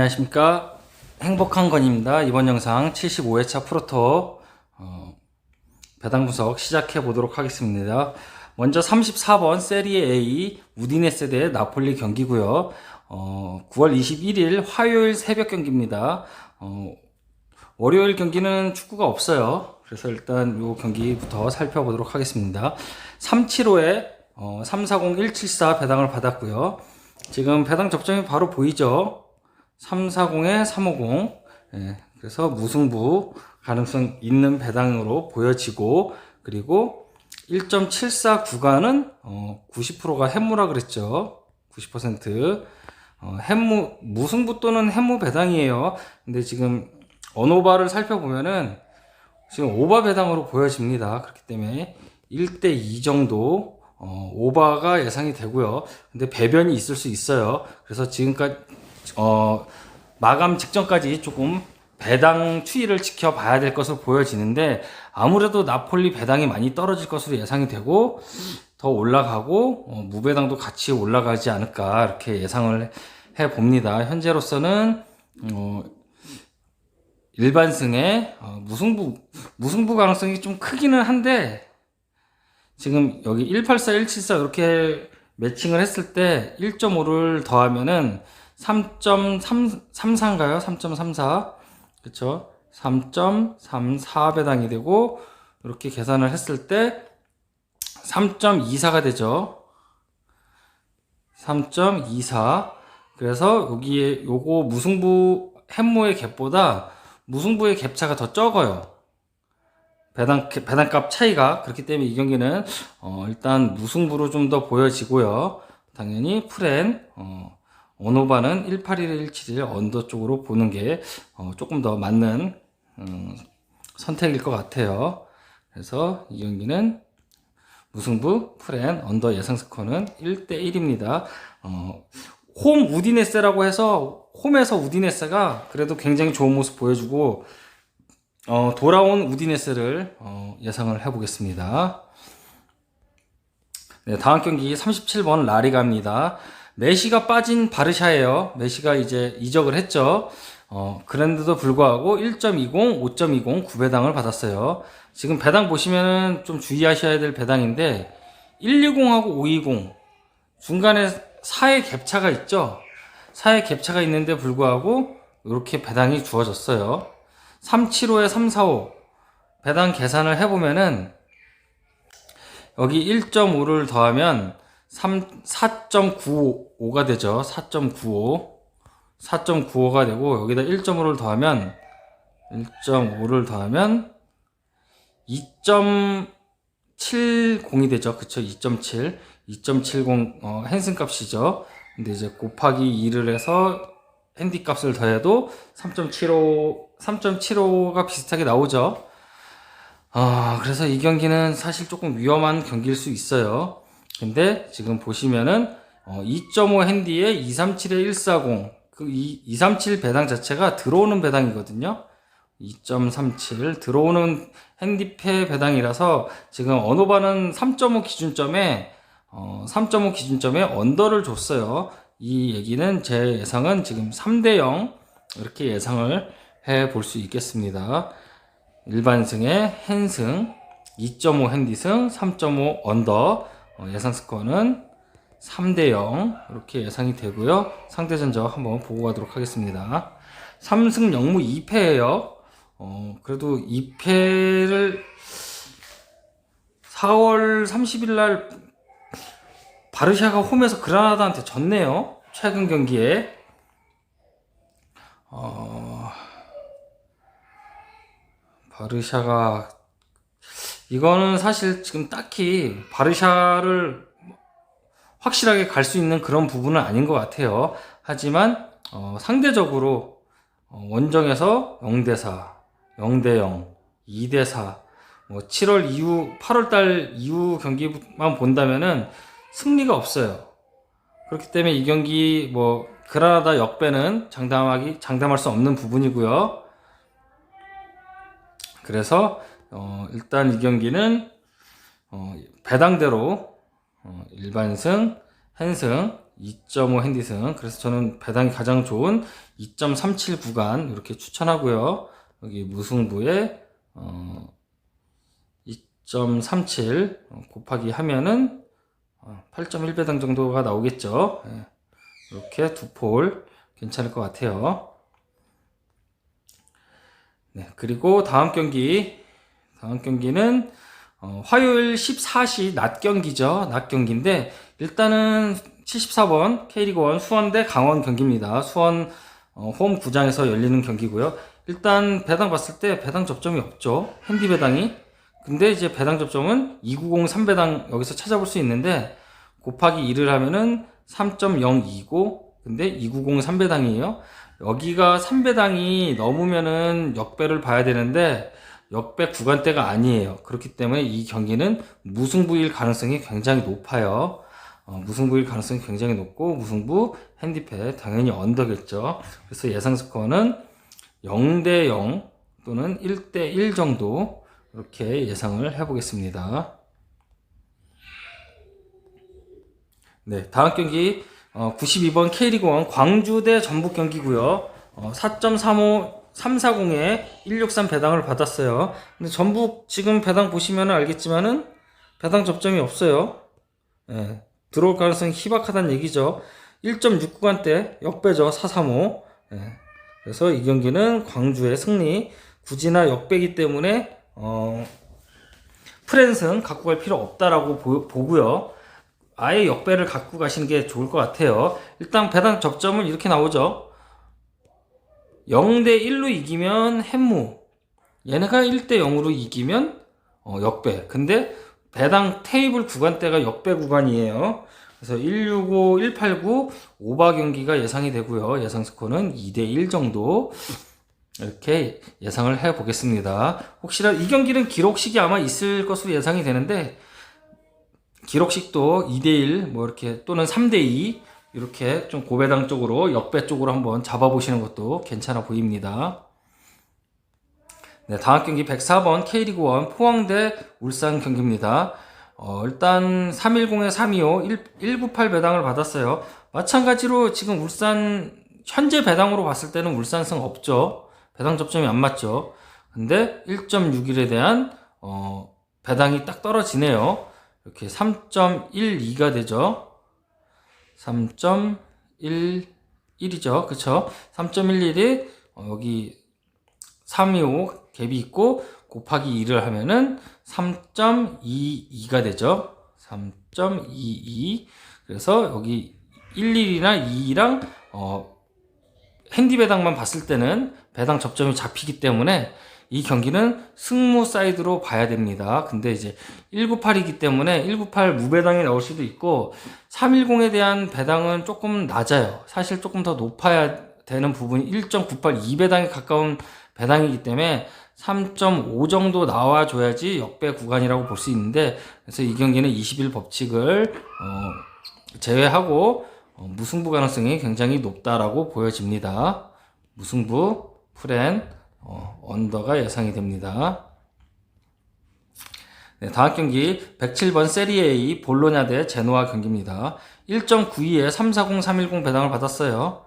안녕하십니까? 행복한 건입니다. 이번 영상 75회차 프로토 어, 배당 분석 시작해 보도록 하겠습니다. 먼저 34번 세리에 A 우디네세 대 나폴리 경기고요. 어, 9월 21일 화요일 새벽 경기입니다. 어, 월요일 경기는 축구가 없어요. 그래서 일단 이 경기부터 살펴보도록 하겠습니다. 375에 어, 340-174 배당을 받았고요. 지금 배당 접점이 바로 보이죠 340에 350. 예, 그래서 무승부 가능성 있는 배당으로 보여지고, 그리고 1.74 구간은 어, 90%가 해무라 그랬죠. 90%. 어, 해무, 무승부 또는 해무 배당이에요. 근데 지금 언오바를 살펴보면은 지금 오바 배당으로 보여집니다. 그렇기 때문에 1대2 정도 어, 오바가 예상이 되고요. 근데 배변이 있을 수 있어요. 그래서 지금까지 어, 마감 직전까지 조금 배당 추이를 지켜봐야 될 것으로 보여지는데 아무래도 나폴리 배당이 많이 떨어질 것으로 예상이 되고 더 올라가고 어, 무배당도 같이 올라가지 않을까 이렇게 예상을 해 봅니다. 현재로서는 어, 일반승의 어, 무승부 무승부 가능성이 좀 크기는 한데 지금 여기 184, 174 이렇게 매칭을 했을 때 1.5를 더하면은 3.34인가요? 3.34. 그쵸? 3.34 배당이 되고, 이렇게 계산을 했을 때 3.24가 되죠. 3.24. 그래서 여기에 요거 무승부 햄무의 갭보다 무승부의 갭차가 더 적어요. 배당, 배당값 차이가. 그렇기 때문에 이 경기는, 어, 일단 무승부로 좀 더 보여지고요. 당연히 프렌, 어, 언오바는 181, 171 언더 쪽으로 보는 게 어, 조금 더 맞는 음, 선택일 것 같아요. 그래서 이 경기는 무승부 프렌 언더 예상 스코어는 1대 1입니다. 어, 홈 우디네스라고 해서 홈에서 우디네스가 그래도 굉장히 좋은 모습 보여주고 어, 돌아온 우디네스를 어, 예상을 해보겠습니다. 네, 다음 경기 37번 라리가입니다. 메시가 빠진 바르샤예요. 메시가 이제 이적을 했죠. 어, 그런데도 불구하고 1.20, 5.20 9배당을 받았어요. 지금 배당 보시면은 좀 주의하셔야 될 배당인데 120하고 520 중간에 4의 갭차가 있죠. 4의 갭차가 있는데 불구하고 이렇게 배당이 주어졌어요. 375에 345 배당 계산을 해보면은 여기 1.5를 더하면 3, 4.95가 되죠. 4.95. 4.95가 되고, 여기다 1.5를 더하면, 1.5를 더하면, 2.70이 되죠. 그쵸? 2.7. 2.70, 어, 핸슨 값이죠. 근데 이제 곱하기 2를 해서, 핸디 값을 더해도 3.75, 3.75가 비슷하게 나오죠. 아, 그래서 이 경기는 사실 조금 위험한 경기일 수 있어요. 근데 지금 보시면은 어, 2.5 핸디에 237에 140. 그 2, 237 배당 자체가 들어오는 배당이거든요. 2.37 들어오는 핸디페 배당이라서 지금 언어바는 3.5 기준점에 어, 3.5 기준점에 언더를 줬어요. 이 얘기는 제 예상은 지금 3대 0 이렇게 예상을 해 볼 수 있겠습니다. 일반승의 핸승 2.5 핸디승 3.5 언더 어, 예상 스코어는 3대 0 이렇게 예상이 되고요. 상대 전적 한번 보고 가도록 하겠습니다. 3승 0무 2패예요. 어, 그래도 2패를 4월 30일 날 바르샤가 홈에서 그라나다한테 졌네요. 최근 경기에. 어, 바르샤가 이거는 사실 지금 딱히 바르샤를 확실하게 갈 수 있는 그런 부분은 아닌 것 같아요. 하지만 어, 상대적으로 어, 원정에서 0대4, 0대0, 2대4, 뭐 7월 이후, 8월 달 이후 경기만 본다면은 승리가 없어요. 그렇기 때문에 이 경기 뭐 그라나다 역배는 장담하기 장담할 수 없는 부분이고요. 그래서 어, 일단 이 경기는 어, 배당대로 어, 일반승, 한승 2.5 핸디승. 그래서 저는 배당이 가장 좋은 2.37 구간 이렇게 추천하고요. 여기 무승부에 어, 2.37 곱하기 하면은 8.1배당 정도가 나오겠죠. 예. 이렇게 두 폴 괜찮을 것 같아요. 네, 그리고 다음 경기 다음 경기는 어, 화요일 14시 낮 경기죠. 낮 경기인데 일단은 74번 K리그 1 수원 대 강원 경기입니다. 수원 어, 홈 구장에서 열리는 경기고요. 일단 배당 봤을 때 배당 접점이 없죠. 핸디 배당이. 근데 이제 배당 접점은 290 3 배당 여기서 찾아볼 수 있는데 곱하기 2를 하면은 3.029 근데 290 3 배당이에요. 여기가 3배당이 넘으면은 역배를 봐야 되는데 역배 구간대가 아니에요. 그렇기 때문에 이 경기는 무승부일 가능성이 굉장히 높아요. 어, 무승부일 가능성이 굉장히 높고 무승부 핸디패 당연히 언더겠죠. 그래서 예상 스코어는 0대 0 또는 1대 1 정도 이렇게 예상을 해보겠습니다. 네, 다음 경기 어, 92번 K리그1 광주 대 전북 경기고요. 어, 4.35 340에 163 배당을 받았어요. 근데 전북 지금 배당 보시면 알겠지만은 배당 접점이 없어요. 예, 들어올 가능성이 희박하다는 얘기죠. 1.6구간대 역배죠. 435. 예, 그래서 이 경기는 광주의 승리. 굳이나 역배기 때문에 어, 프랜승 갖고 갈 필요 없다라고 보, 보고요. 아예 역배를 갖고 가시는 게 좋을 것 같아요. 일단 배당 접점은 이렇게 나오죠. 0대 1로 이기면 햄무. 얘네가 1대 0으로 이기면 어, 역배. 근데 배당 테이블 구간대가 역배 구간이에요. 그래서 165, 189 오바 경기가 예상이 되고요. 예상 스코어는 2대 1 정도 이렇게 예상을 해 보겠습니다. 혹시나 이 경기는 기록식이 아마 있을 것으로 예상이 되는데 기록식도 2대 1 뭐 이렇게 또는 3대 2 이렇게 좀 고배당 쪽으로 역배 쪽으로 한번 잡아보시는 것도 괜찮아 보입니다. 네, 다음 경기 104번 K리그 1 포항대 울산 경기입니다. 어, 일단 310에 325 1, 198 배당을 받았어요. 마찬가지로 지금 울산 현재 배당으로 봤을 때는 울산승 없죠. 배당 접점이 안 맞죠. 근데 1.61에 대한 어, 배당이 딱 떨어지네요. 이렇게 3.12가 되죠. 3.11이죠. 그쵸? 3.11이 어, 여기 325 갭이 있고 곱하기 2를 하면은 3.22가 되죠. 3.22 그래서 여기 11이나 2랑 어, 핸디 배당만 봤을 때는 배당 접점이 잡히기 때문에 이 경기는 승무 사이드로 봐야 됩니다. 근데 이제 198이기 때문에 198 무배당이 나올 수도 있고 310에 대한 배당은 조금 낮아요. 사실 조금 더 높아야 되는 부분이 1.98 2배당에 가까운 배당이기 때문에 3.5 정도 나와줘야지 역배 구간이라고 볼 수 있는데 그래서 이 경기는 21 법칙을 어, 제외하고 어, 무승부 가능성이 굉장히 높다라고 보여집니다. 무승부 프렌 어, 언더가 예상이 됩니다. 네, 다음 경기 107번 세리에 볼로냐 대 제노아 경기입니다. 1.92에 340, 310 배당을 받았어요.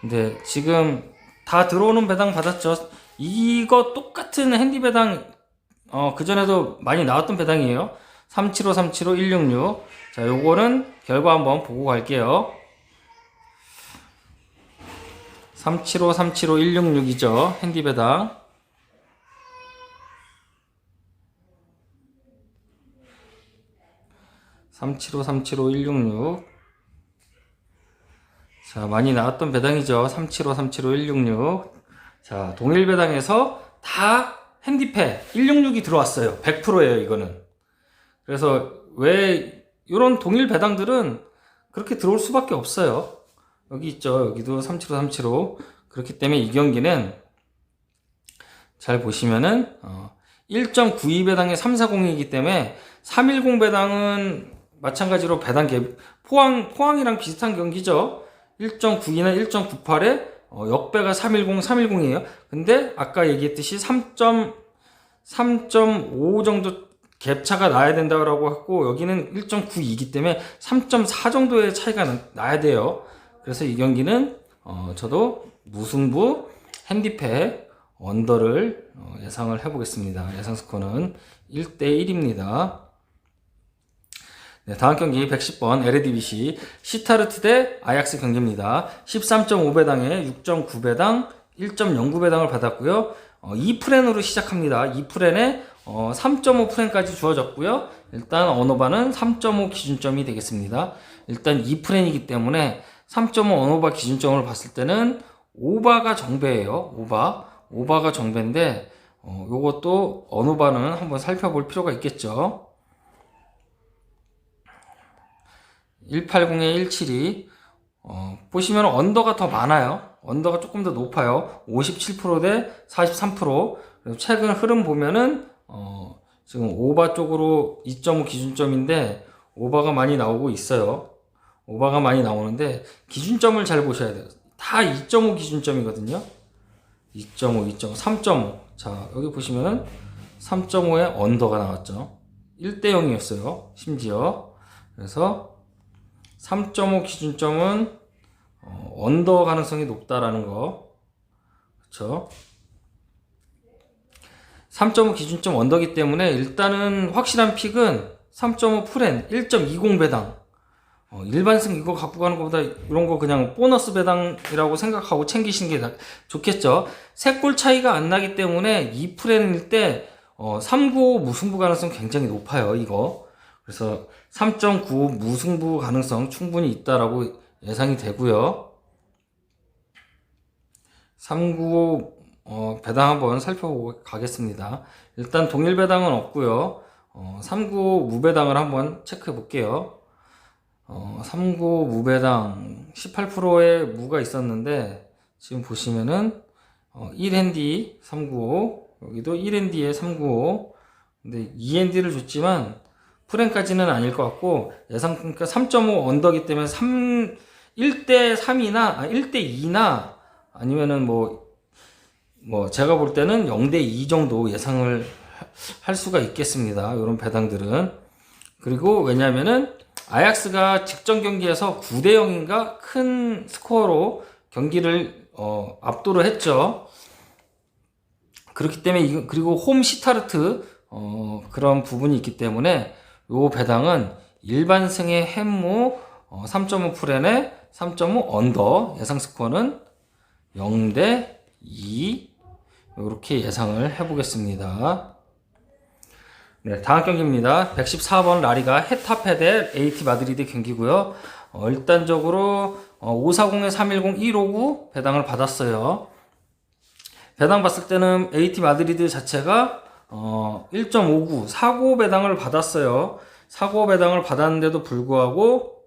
근데 지금 다 들어오는 배당 받았죠. 이거 똑같은 핸디 배당 어, 그전에도 많이 나왔던 배당이에요. 375, 375, 166. 자, 요거는 결과 한번 보고 갈게요. 375, 375, 166이죠. 핸디 배당. (375) (375) (166) 자 많이 나왔던 배당이죠. (375) (375) (166) 자 동일 배당에서 다 핸디패 166이 들어왔어요. 100%예요 이거는. 그래서 왜 이런 동일 배당들은 그렇게 들어올 수밖에 없어요 여기 있죠. 여기도 375, 375. 그렇기 때문에 이 경기는 잘 보시면은 어, 1.92 배당에 340이기 때문에 310 배당은 마찬가지로 배당 갭 포항 포항이랑 비슷한 경기죠. 1.92나 1.98에 어, 역배가 310, 310이에요. 근데 아까 얘기했듯이 3. 3.5 정도 갭차가 나야 된다고 했고 여기는 1.92이기 때문에 3.4 정도의 차이가 나- 나야 돼요. 그래서 이 경기는 어, 저도 무승부 핸디패 언더를 어, 예상을 해보겠습니다. 예상 스코어는 1대 1입니다. 네, 다음 경기 110번 LADBC 시타르트 대 아약스 경기입니다. 13.5배당에 6.9배당, 1.09배당을 받았고요. 어, 2프렌으로 시작합니다. 2프렌에 어, 3.5 프렌까지 주어졌고요. 일단 언어바는 3.5 기준점이 되겠습니다. 일단 2프렌이기 때문에 3.5 언어바 기준점을 봤을 때는 오바가 정배예요. 오바. 오바가 정배인데 어, 요것도 언어바는 한번 살펴볼 필요가 있겠죠. 180에 172. 어, 보시면 언더가 더 많아요. 언더가 조금 더 높아요. 57%대 43%. 그리고 최근 흐름 보면은 어, 지금 오바 쪽으로 2.5 기준점인데 오바가 많이 나오고 있어요. 오바가 많이 나오는데 기준점을 잘 보셔야 돼요. 다 2.5 기준점이거든요. 2.5, 2.5, 3.5. 자, 여기 보시면은 3.5에 언더가 나왔죠. 1대 0이었어요. 심지어. 그래서 3.5 기준점은 어, 언더 가능성이 높다라는 거. 그렇죠? 3.5 기준점 언더기 때문에 일단은 확실한 픽은 3.5 프렌 1.20 배당. 어, 일반승 이거 갖고 가는 것보다 이런 거 그냥 보너스 배당이라고 생각하고 챙기시는 게 나- 좋겠죠. 세 골 차이가 안 나기 때문에 2프렌일 때 어, 395 무승부 가능성 굉장히 높아요. 이거. 그래서 3.95 무승부 가능성 충분히 있다라고 예상이 되고요. 395 어, 배당 한번 살펴보고 가겠습니다. 일단 동일 배당은 없고요. 어, 395 무배당을 한번 체크해 볼게요. 어, 395 무배당 18%의 무가 있었는데 지금 보시면은 어, 1핸디 395 여기도 1핸디에 395 근데 2핸디를 줬지만 프랭까지는 아닐 것 같고 예상 그러니까 3.5 언더기 때문에 3 1대 3이나 아 1대 2나 아니면은 뭐뭐 제가 볼 때는 0대 2 정도 예상을 하- 할 수가 있겠습니다. 이런 배당들은 그리고 왜냐면은 아약스가 직전 경기에서 9대 0인가 큰 스코어로 경기를 어, 압도를 했죠. 그렇기 때문에 그리고 홈 시타르트 어, 그런 부분이 있기 때문에 요 배당은 일반승의 햄무 어, 3.5 프렌에 3.5 언더 예상 스코어는 0대 2 이렇게 예상을 해보겠습니다. 네, 다음 경기입니다. 114번 라리가 헤타페 대 AT 마드리드 경기고요. 어, 일단적으로 어, 540에 310 159 배당을 받았어요. 배당 봤을 때는 AT 마드리드 자체가 어, 1.59 사고 배당을 받았어요. 사고 배당을 받았는데도 불구하고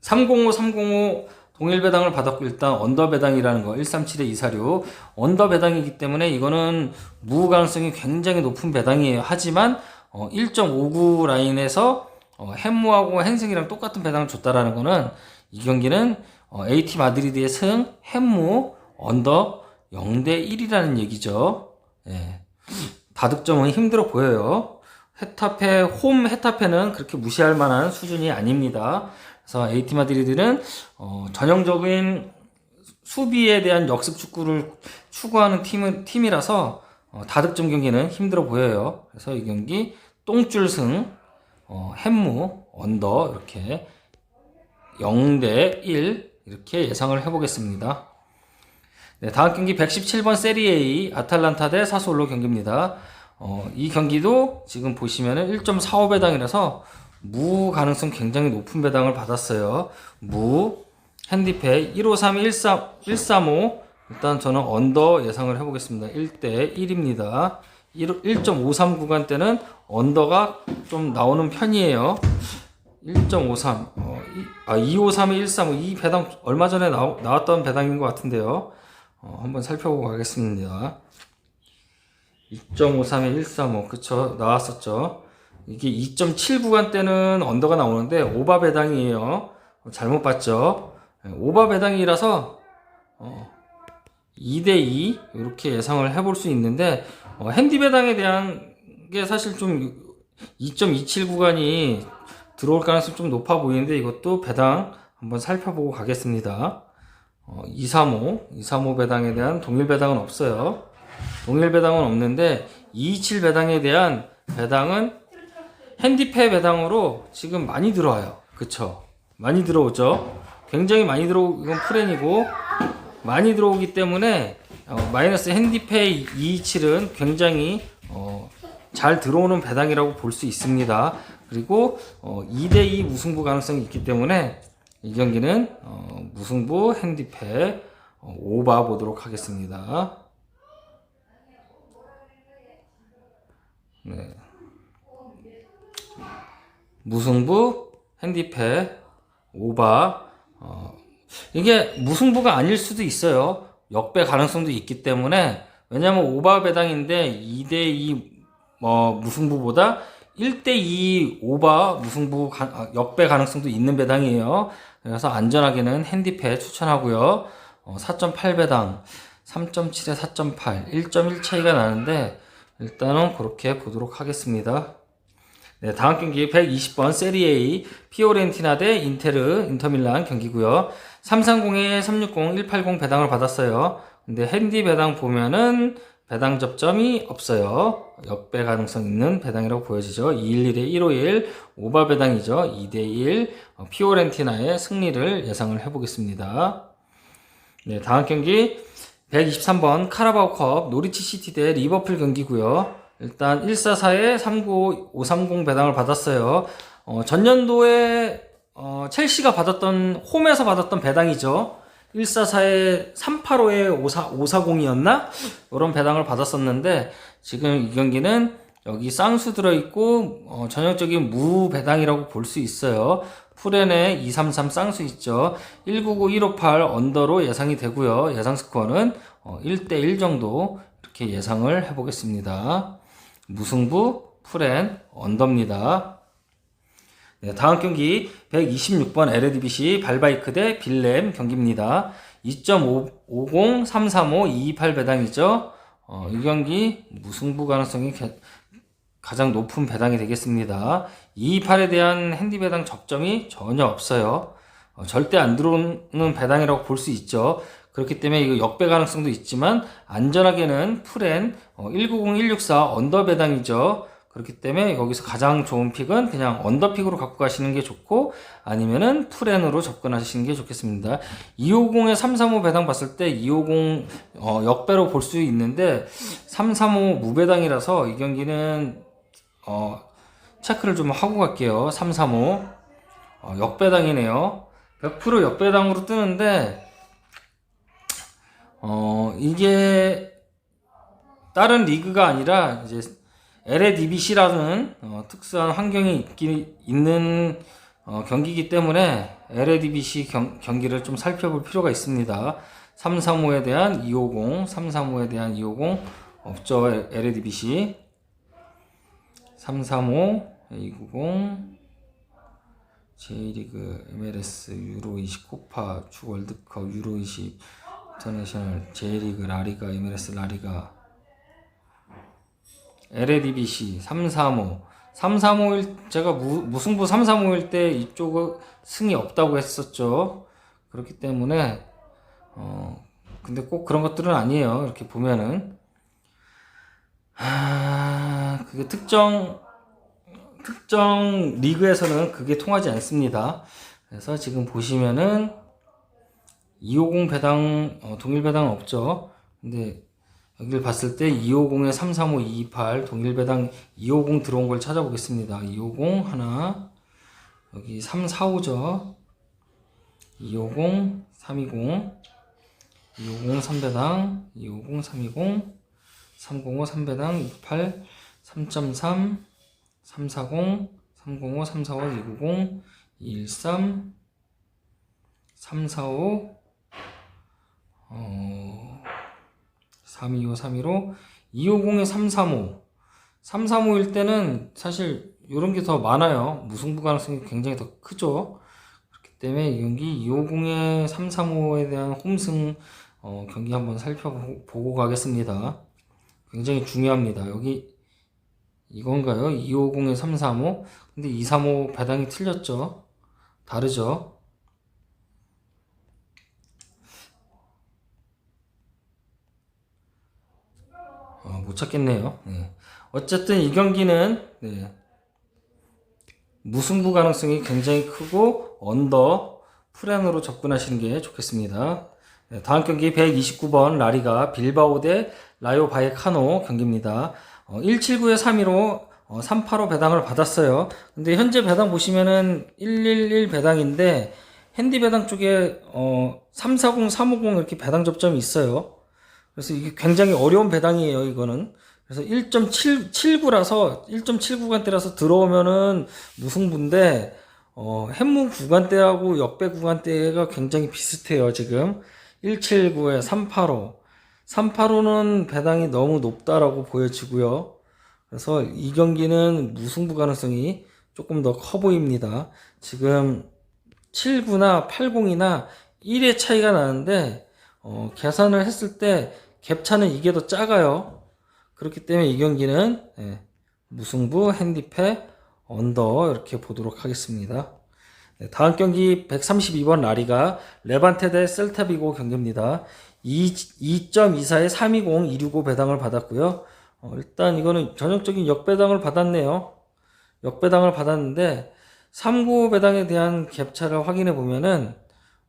305 305 동일 배당을 받았고 일단 언더 배당이라는 거 137에 246 언더 배당이기 때문에 이거는 무 가능성이 굉장히 높은 배당이에요. 하지만 어, 1.59 라인에서 어, 햄무하고 헨승이랑 똑같은 배당을 줬다라는 거는 이 경기는 어, AT 마드리드의 승 햄무 언더 0대 1이라는 얘기죠. 예. 다득점은 힘들어 보여요. 헤타페 홈 헤타페는 그렇게 무시할 만한 수준이 아닙니다. 그래서 AT 마드리드는 어, 전형적인 수비에 대한 역습 축구를 추구하는 팀은, 팀이라서 어, 다득점 경기는 힘들어 보여요. 그래서 이 경기 똥줄승 어, 햄무 언더 이렇게 0대 1 이렇게 예상을 해보겠습니다. 네, 다음 경기 117번 세리에이 아탈란타 대 사솔로 경기입니다. 어, 이 경기도 지금 보시면은 1.45 배당이라서 무 가능성 굉장히 높은 배당을 받았어요. 무, 핸디페 153, 13, 135 일단 저는 언더 예상을 해보겠습니다. 1대 1입니다. 1.53 구간대는 언더가 좀 나오는 편이에요. 1.53, 어, 이, 아, 253에 135, 이 배당 얼마 전에 나, 나왔던 배당인 것 같은데요. 어, 한번 살펴보고 가겠습니다. 2.53에 135, 그쵸, 나왔었죠. 이게 2.7 구간대는 언더가 나오는데, 오바 배당이에요. 어, 잘못 봤죠. 예, 오바 배당이라서, 어, 2대2, 이렇게 예상을 해볼 수 있는데, 어, 핸디 배당에 대한 게 사실 좀 2.27 구간이 들어올 가능성이 좀 높아 보이는데 이것도 배당 한번 살펴보고 가겠습니다. 어, 235, 235 배당에 대한 동일 배당은 없어요. 동일 배당은 없는데 227 배당에 대한 배당은 핸디페 배당으로 지금 많이 들어와요. 그쵸? 많이 들어오죠? 굉장히 많이 들어오, 이건 프렌이고, 많이 들어오기 때문에, 어, 마이너스 핸디페 227은 굉장히, 어, 잘 들어오는 배당이라고 볼 수 있습니다. 그리고, 어, 2대2 무승부 가능성이 있기 때문에, 이 경기는, 어, 무승부 핸디페, 어, 오바 보도록 하겠습니다. 네. 무승부, 핸디패, 오바. 어, 이게 무승부가 아닐 수도 있어요. 역배 가능성도 있기 때문에 왜냐면 오바 배당인데 2대2 뭐 무승부보다 1대2 오바 무승부 가- 아, 역배 가능성도 있는 배당이에요. 그래서 안전하게는 핸디패 추천하고요. 어, 4.8 배당, 3.7에 4.8, 1.1 차이가 나는데 일단은 그렇게 보도록 하겠습니다. 네, 다음 경기 120번 세리 A 피오렌티나 대 인테르 인터밀란 경기고요. 330에 360 180 배당을 받았어요. 근데 핸디 배당 보면은 배당 접점이 없어요. 역배 가능성 있는 배당이라고 보여지죠. 211에 151 오바 배당이죠. 2대1 어, 피오렌티나의 승리를 예상을 해보겠습니다. 네, 다음 경기 123번 카라바오컵 노리치 시티 대 리버풀 경기고요. 일단 144에 395 530 배당을 받았어요. 어, 전년도에 어, 첼시가 받았던 홈에서 받았던 배당이죠. 144에 385에 54, 540이었나? 이런 배당을 받았었는데 지금 이 경기는 여기 쌍수 들어있고 어, 전형적인 무 배당이라고 볼 수 있어요. 풀엔에 233 쌍수 있죠. 199, 158 언더로 예상이 되고요. 예상 스코어는 어, 1대1 정도 이렇게 예상을 해보겠습니다. 무승부 풀엔 언더입니다. 네, 다음 경기 126번 LDBC 발바이크 대 빌렘 경기입니다. 2.50, 335, 228 배당이죠. 어, 이 경기 무승부 가능성이 개- 가장 높은 배당이 되겠습니다. 228에 대한 핸디 배당 접점이 전혀 없어요. 어, 절대 안 들어오는 배당이라고 볼 수 있죠. 그렇기 때문에 이거 역배 가능성도 있지만 안전하게는 풀엔 어, 190, 164 언더 배당이죠. 그렇기 때문에 여기서 가장 좋은 픽은 그냥 언더픽으로 갖고 가시는 게 좋고 아니면은 풀엔으로 접근하시는 게 좋겠습니다. 250에 335 배당 봤을 때 250 어, 역배로 볼 수 있는데 335 무배당이라서 이 경기는 어, 체크를 좀 하고 갈게요. 335 어, 역배당이네요. 100% 역배당으로 뜨는데 어, 이게 다른 리그가 아니라 이제 LADBC라는 어, 특수한 환경이 있기, 있는 어, 경기이기 때문에 LADBC 경, 경기를 좀 살펴볼 필요가 있습니다. 335에 대한 250, 335에 대한 250 없죠. LADBC 335, 290 J리그, MLS, 유로 20 코파, 축 월드컵, 유로 20 인터내셔널, J리그, 라리가, MLS 라리가 LADBC 335 335일 제가 무, 무승부 335일 때 이쪽은 승이 없다고 했었죠. 그렇기 때문에 어 근데 꼭 그런 것들은 아니에요. 이렇게 보면은 아 그게 특정 특정 리그에서는 그게 통하지 않습니다. 그래서 지금 보시면은 250 배당 어, 동일 배당 없죠. 근데 여기를 봤을 때 250에 335, 228 동일 배당 250 들어온 걸 찾아보겠습니다. 250 하나 여기 345죠. 250, 320 250 3배당 250, 320 305 3배당 28 3.3 340 305 345 290 213 345 어 325, 315, 250에 335. 335일 때는 사실 이런 게 더 많아요. 무승부 가능성이 굉장히 더 크죠. 그렇기 때문에 이 경기 250에 335에 대한 홈승 어, 경기 한번 살펴보고 가겠습니다. 굉장히 중요합니다. 여기 이건가요? 250에 335. 근데 235 배당이 틀렸죠? 다르죠? 어, 못 찾겠네요. 네. 어쨌든 이 경기는 네. 무승부 가능성이 굉장히 크고 언더 프랭으로 접근하시는 게 좋겠습니다. 네, 다음 경기 129번 라리가 빌바오 대 라요 바이카노 경기입니다. 어, 179에 3위로 어, 385 배당을 받았어요. 근데 현재 배당 보시면은 111 배당인데 핸디 배당 쪽에 어, 340, 350 이렇게 배당 접점이 있어요. 그래서 이게 굉장히 어려운 배당이에요, 이거는. 그래서 1.79라서 1.79간대라서 들어오면은 무승부인데 어, 햇무 구간대하고 역배 구간대가 굉장히 비슷해요, 지금. 179에 385. 385는 배당이 너무 높다라고 보여지고요. 그래서 이 경기는 무승부 가능성이 조금 더 커 보입니다. 지금 79나 80이나 1의 차이가 나는데 어, 계산을 했을 때 갭차는 이게 더 작아요. 그렇기 때문에 이 경기는 예, 무승부 핸디패 언더 이렇게 보도록 하겠습니다. 네, 다음 경기 132번 라리가 레반테 대 셀타비고 경기입니다. 2.24에 320, 265 배당을 받았고요. 어, 일단 이거는 전형적인 역배당을 받았네요. 역배당을 받았는데 395 배당에 대한 갭차를 확인해 보면은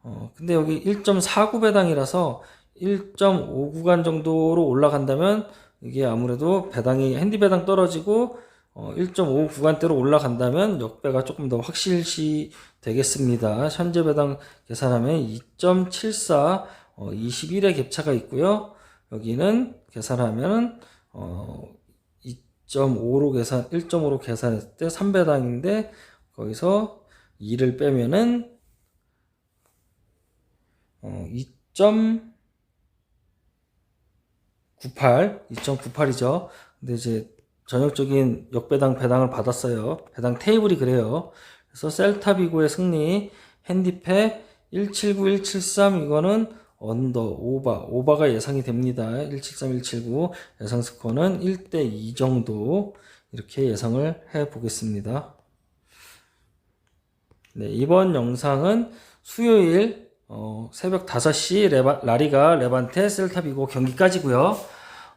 어, 근데 여기 1.49 배당이라서 1.5 구간 정도로 올라간다면 이게 아무래도 배당이 핸디 배당 떨어지고 어, 1.5 구간대로 올라간다면 역배가 조금 더 확실시 되겠습니다. 현재 배당 계산하면 2.74 어, 21의 갭차가 있고요. 여기는 계산하면 어, 2.5로 계산 1.5로 계산했을 때 3배당인데 거기서 2를 빼면은 어, 2.98, 2.98이죠. 근데 이제 전형적인 역배당 배당을 받았어요. 배당 테이블이 그래요. 그래서 셀타비고의 승리, 핸디패 179, 173 이거는 언더, 오바, 오바가 예상이 됩니다. 173, 179 예상 스코어는 1대 2 정도 이렇게 예상을 해 보겠습니다. 네, 이번 영상은 수요일 어, 새벽 5시 레바, 라리가 레반테 셀타비고 경기까지고요.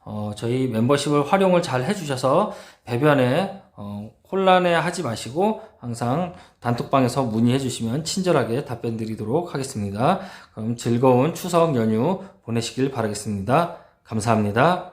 어, 저희 멤버십을 활용을 잘 해주셔서 배변에 어, 혼란해 하지 마시고 항상 단톡방에서 문의해 주시면 친절하게 답변 드리도록 하겠습니다. 그럼 즐거운 추석 연휴 보내시길 바라겠습니다. 감사합니다.